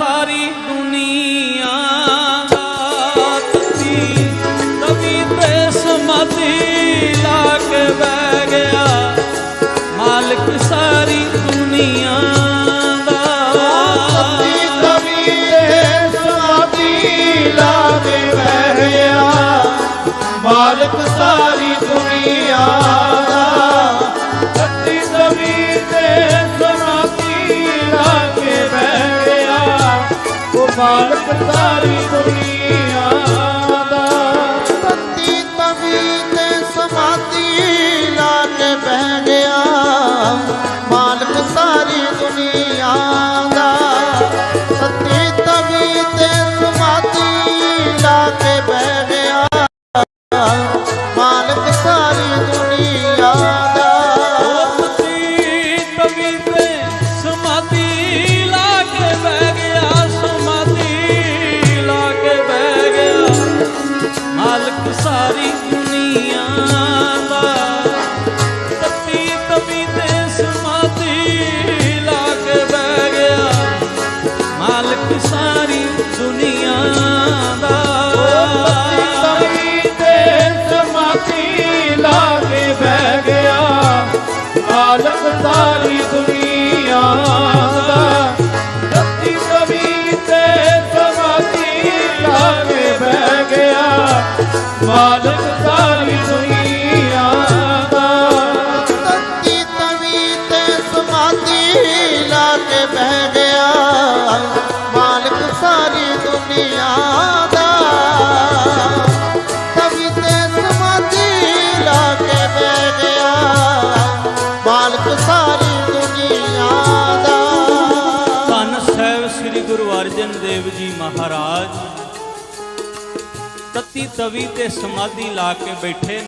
ਸਾਰੀ ਦੁਨੀਆ ਤਤੀ ਤਵੀ ਤੇ ਸਮਾਧੀ ਲਾ ਕੇ ਬਹਿ ਗਿਆ। ਮਾਲਕ ਸਾਰੀ ਦੁਨੀਆ ਮਾਲਕ ਸਾਰੀ ਉਹ ਮਾਲਕ ਮਾਲਕ ਸਾਰੀ ਦੁਨੀਆ ਦਾ। ਤੇ ਸਮਾਤੀ ਲਾ ਕੇ ਬਹਿ ਗਿਆ ਮਾਲਕ ਸਾਰੀ ਦੁਨੀਆ ਦਾ। ਤਵੀ ਤੇ ਸਮਾਤੀ ਲਾ ਕੇ ਬਹਿ ਗਿਆ। ਮਾਲਕ ਸਾਰੀ ਦੁਨੀਆ ਦਾ। ਤਵੀ ਤੇ ਸਮਾਧੀ ਲਾ ਕੇ ਬਹਿ ਗਿਆ। ਮਾਲਕ ਸਾਰੀ ਦੁਨੀਆ ਦਾ। ਤਵੀ ਤੇ ਸਮਾਧੀ ਲਾ ਕੇ ਬਹਿ ਗਿਆ। ਮਾਲਕ ਸਾਰੀ ਦੁਨੀਆ ਦਾ। ਧੰਨ ਸਾਹਿਬ ਸ੍ਰੀ ਗੁਰੂ ਅਰਜਨ ਦੇਵ ਜੀ ਮਹਾਰਾਜ। ਤਤੀ ਤਵੀ ਤੇ ਸਮਾਧੀ ਲਾ ਕੇ ਬੈਠੇ।